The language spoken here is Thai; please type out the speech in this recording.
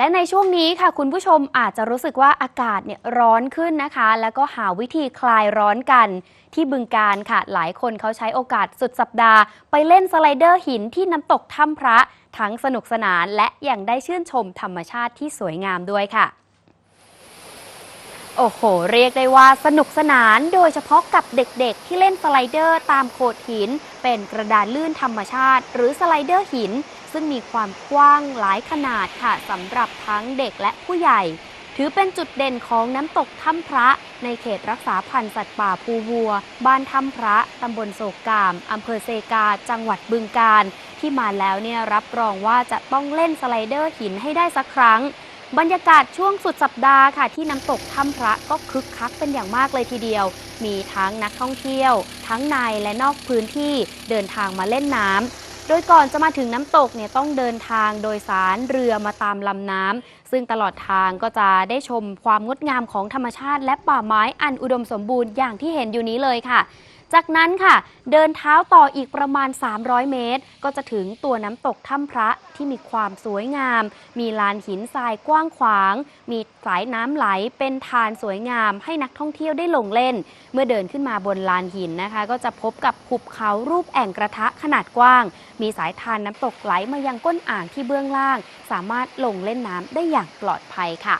และในช่วงนี้ค่ะคุณผู้ชมอาจจะรู้สึกว่าอากาศเนี่ยร้อนขึ้นนะคะ แล้วก็หาวิธีคลายร้อนกัน ที่บึงการค่ะ หลายคนเขาใช้โอกาสสุดสัปดาห์ ไปเล่นสไลเดอร์หินที่น้ำตกถ้ำพระ ทั้งสนุกสนานและยังได้ชื่นชมธรรมชาติที่สวยงามด้วยค่ะ โอ้โห เรียกได้ว่าสนุกสนานโดยเฉพาะกับเด็กๆ ที่เล่นสไลเดอร์ตามโขดหิน เป็นกระดานลื่นธรรมชาติ หรือสไลเดอร์หิน ซึ่งมีความกว้างหลายขนาดค่ะสำหรับทั้งเด็กและผู้ใหญ่ ถือเป็นจุดเด่นของน้ำตกถ้ำพระ ในเขตรักษาพันธุ์สัตว์ป่าภูวัว บ้านถ้ำพระตำบลโศกกามอำเภอเซกา จังหวัดบึงกาฬที่มาแล้วเนี่ยรับรองว่าจะต้องเล่นสไลเดอร์หินให้ได้สักครั้ง บรรยากาศช่วงสุดสัปดาห์ค่ะ ที่น้ำตกถ้ำพระก็คึกคักเป็นอย่างมากเลยทีเดียว มีทั้งนักท่องเที่ยว ทั้งในและนอกพื้นที่เดินทางมาเล่นน้ำโดยก่อนจะมาถึงน้ำตกเนี่ยต้องเดินทางโดยสารเรือมาตามลำน้ำซึ่งตลอดทางก็จะได้ชมความงดงามของธรรมชาติ และป่าไม้อันอุดมสมบูรณ์อย่างที่เห็นอยู่นี้เลยค่ะ จากนั้นค่ะ เดินเท้าต่ออีกประมาณ 300 เมตร ก็จะถึงตัวน้ำตกถ้ำพระที่มีความสวยงาม มีลานหินทรายกว้างขวาง มีสายน้ำไหลเป็นทานสวยงาม ให้นักท่องเที่ยวได้ลงเล่น เมื่อเดินขึ้นมาบนลานหินนะคะ ก็จะพบกับหุบเขารูปแอ่งกระทะขนาดกว้าง มีสายทานน้ำตกไหลมายังก้นอ่างที่เบื้องล่าง สามารถลงเล่นน้ำได้อย่างปลอดภัยค่ะ